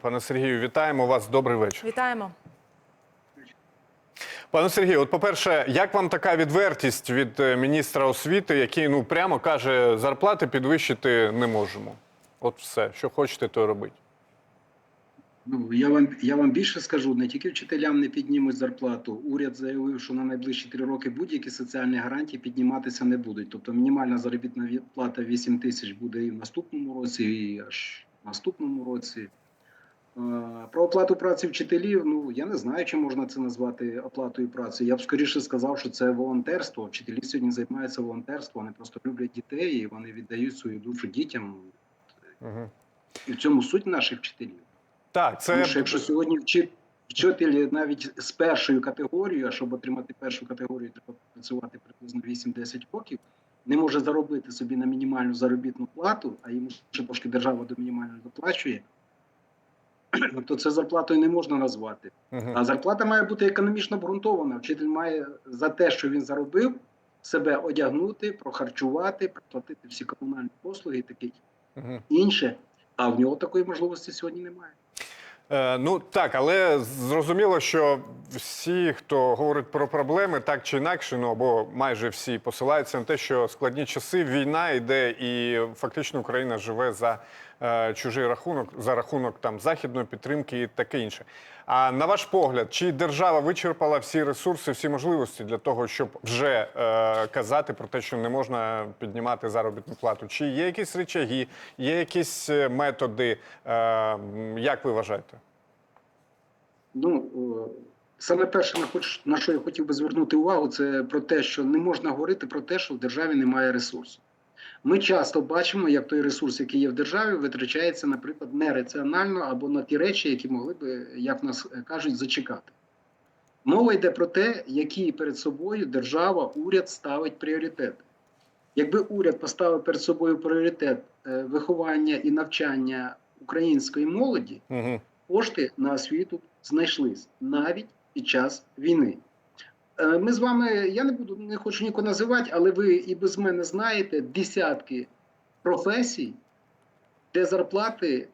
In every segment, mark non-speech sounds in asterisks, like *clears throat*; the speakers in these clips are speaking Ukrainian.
Пане Сергію, вітаємо вас. Добрий вечір. Вітаємо. Пане Сергію, от по-перше, як вам така відвертість від е, міністра освіти, який ну прямо каже, зарплати підвищити не можемо? От все, що хочете, то робіть. Ну, я вам я вам більше скажу, не тільки вчителям не піднімуть зарплату. Уряд заявив, що на найближчі три роки будь-які соціальні гарантії підніматися не будуть. Тобто мінімальна заробітна плата 8 тисяч буде і в наступному році, і аж в наступному році. Е, Про оплату праці вчителів, ну я не знаю, чи можна це назвати оплатою праці. Я б скоріше сказав, що це волонтерство. Вчителі сьогодні займаються волонтерством, вони просто люблять дітей і вони віддають свою душу дітям. Угу. І в цьому суть наших вчителів. Так, це Тому що якщо сьогодні вчи- вчителі навіть з першою категорією, а щоб отримати першу категорію, треба працювати приблизно 8-10 років, не може заробити собі на мінімальну заробітну плату, а йому ще трошки держава до мінімальної доплачує, *clears throat* то це зарплатою не можна назвати. А зарплата має бути економічно обґрунтована. Вчитель має за те, що він заробив, себе одягнути, прохарчувати, проплатити всі комунальні послуги і таке інше. А в нього такої можливості сьогодні немає. Е, ну так, але зрозуміло, що всі, хто говорить про проблеми, так чи інакше, ну або майже всі посилаються на те, що складні часи, війна йде, і фактично Україна живе за чужий рахунок, за рахунок там західної підтримки і таке інше. А на ваш погляд, чи держава вичерпала всі ресурси, всі можливості для того, щоб вже е, казати про те, що не можна піднімати заробітну плату? Чи є якісь речаги, є якісь е, методи? Е, як ви вважаєте? Ну саме перше, на хоч на що я хотів би звернути увагу, це про те, що не можна говорити про те, що в державі немає ресурсу. Ми часто бачимо, як той ресурс, який є в державі, витрачається, наприклад, нераціонально або на ті речі, які могли би, як нас кажуть, зачекати. Мова йде про те, які перед собою держава, уряд ставить пріоритети. Якби уряд поставив перед собою пріоритет е, виховання і навчання української молоді, Угу. кошти на освіту знайшлись навіть під час війни. Е, Ми з вами, я не буду не хочу нікого називати, але ви і без мене знаєте десятки професій, де зарплати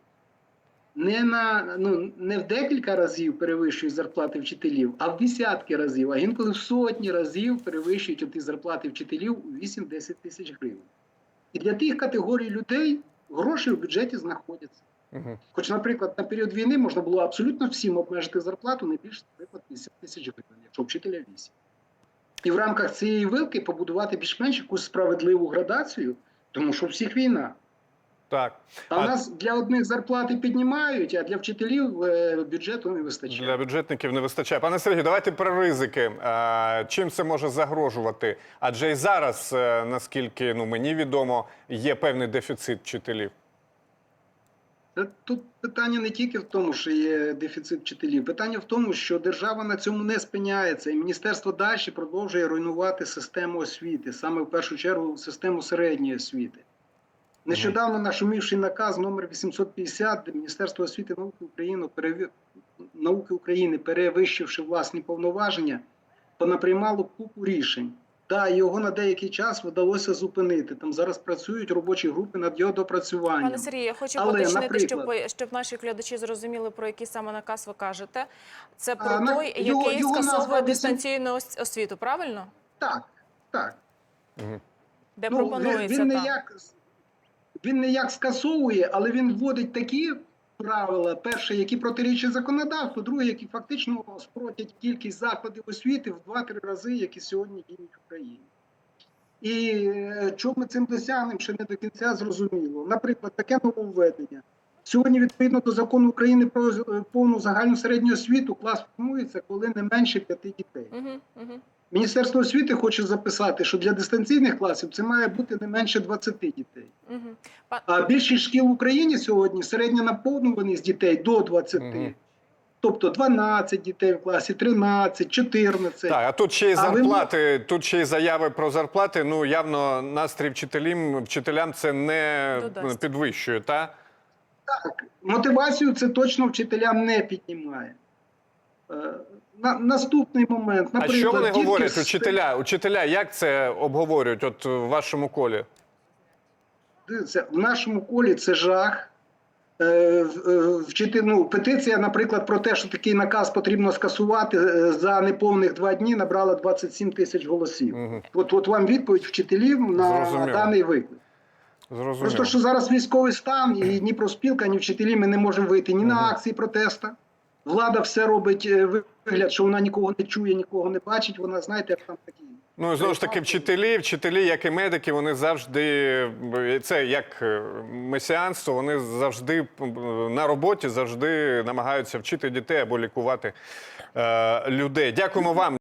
не на ну не в декілька разів перевищують зарплати вчителів, а в десятки разів, а інколи в сотні разів перевищують ті зарплати вчителів у 8-10 тисяч гривень. І для тих категорій людей гроші в бюджеті знаходяться. Угу. Хоч, наприклад, на період війни можна було абсолютно всім обмежити зарплату не більше, наприклад, 50 тисяч гривень, якщо вчителя 8. І в рамках цієї вилки побудувати більш-менш якусь справедливу градацію, тому що у всіх війна. Так. А, А- в нас для одних зарплати піднімають, а для вчителів е, бюджету не вистачає. Для бюджетників не вистачає. Пане Сергію, давайте про ризики. Чим це може загрожувати? Адже і зараз, е, наскільки ну мені відомо, є певний дефіцит вчителів. Тут питання не тільки в тому, що є дефіцит вчителів, питання в тому, що держава на цьому не спиняється, і міністерство далі продовжує руйнувати систему освіти, саме в першу чергу систему середньої освіти. Нещодавно нашумівший наказ номер 850, де Міністерство освіти науки України, науки України, перевищивши власні повноваження, понаприймало купу рішень. Та його на деякий час вдалося зупинити. Там зараз працюють робочі групи над його допрацюванням. Пане Сергію, я хочу Але, уточнити, щоб, наприклад- ви- щоб наші глядачі зрозуміли, про який саме наказ ви кажете. Це про А, той, його- який його назва скасовує дистанційну освіту, правильно? Так, так. Угу. Де Ну, пропонується він, він, не як, він не як скасовує, але він вводить такі правила: перше, які протирічать законодавству, друге, які фактично спротять кількість закладів освіти в 2-3 рази, які сьогодні діють в Україні. І е, чого ми цим досягнемо, ще не до кінця зрозуміло. Наприклад, таке нововведення. Сьогодні, відповідно до закону України про е, повну загальну середню освіту, клас формується, коли не менше п'яти дітей. Міністерство освіти хоче записати, що для дистанційних класів це має бути не менше 20 дітей. Угу. А більшість шкіл в Україні сьогодні середня наповнюваність дітей до 20. Мгм. Тобто 12 дітей в класі, 13, 14. Так, а тут ще й А ви зарплати, тут ще й заяви про зарплати. Ну явно настрій вчителям, вчителям це не Додасть. підвищує, та? Так, мотивацію це точно вчителям не піднімає. На, наступний момент, А наприклад, що вони говорять, з- учителя? Учителя, як це обговорюють от в вашому колі? Дивіться, в нашому колі це жах. е, е, вчити, ну, петиція, наприклад, про те, що такий наказ потрібно скасувати е, за неповних два дні, набрала 27 тисяч голосів. Мгм. От, от вам відповідь вчителів на Зрозуміло. даний виклик. Зрозуміло. Просто що зараз військовий стан, і ні профспілка, ні вчителі ми не можемо вийти ні на акції протесту. Влада все робить е, вигляд, що вона нікого не чує, нікого не бачить. Вона знаєте, як там такі. Ну і знову ж таки, вчителі, вчителі, як і медики, вони завжди е, це як е, месіанство, вони завжди на роботі завжди намагаються вчити дітей або лікувати е, людей. Дякуємо вам.